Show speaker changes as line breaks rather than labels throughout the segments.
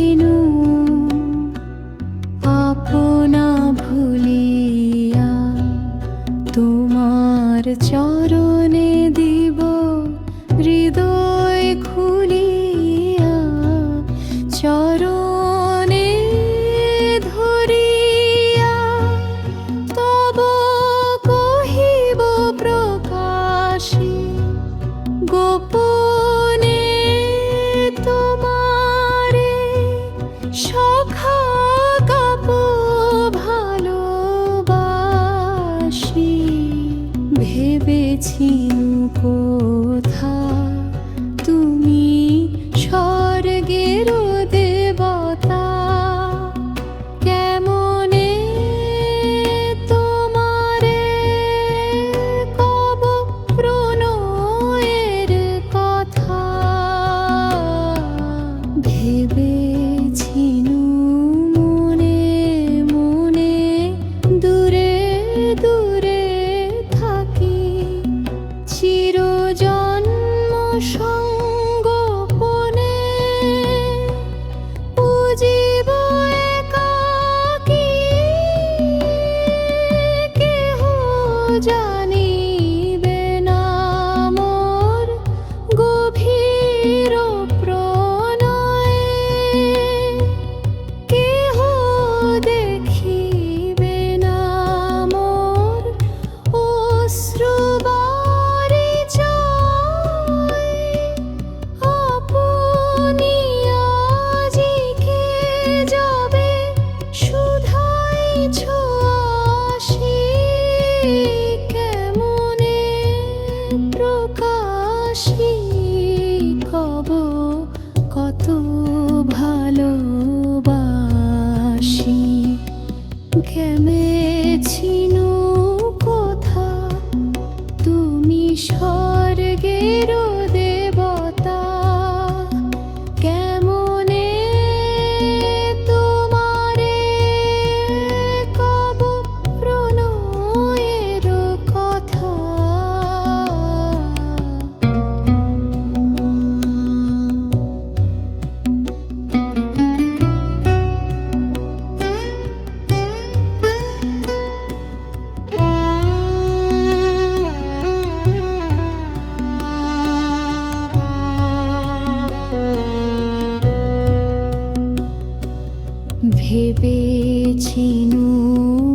হেনু আপনা ভুলিয়া তোমার চরণে কব কত ভালোবাসি। ঘেমেছিল কথা তুমি স্বর্গেরও ভেবেছিনু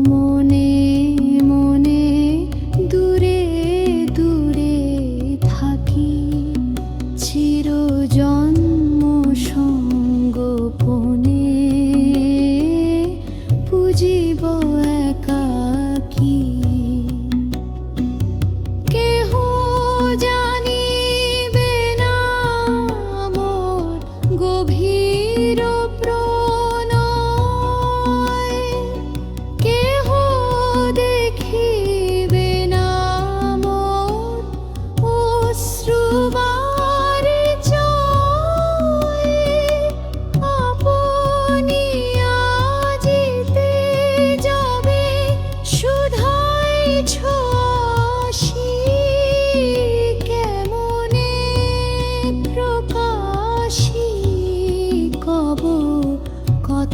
মনে মনে দূরে দূরে থাকি। চিরজন্ম সঙ্গোপনে পুজিব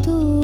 tuh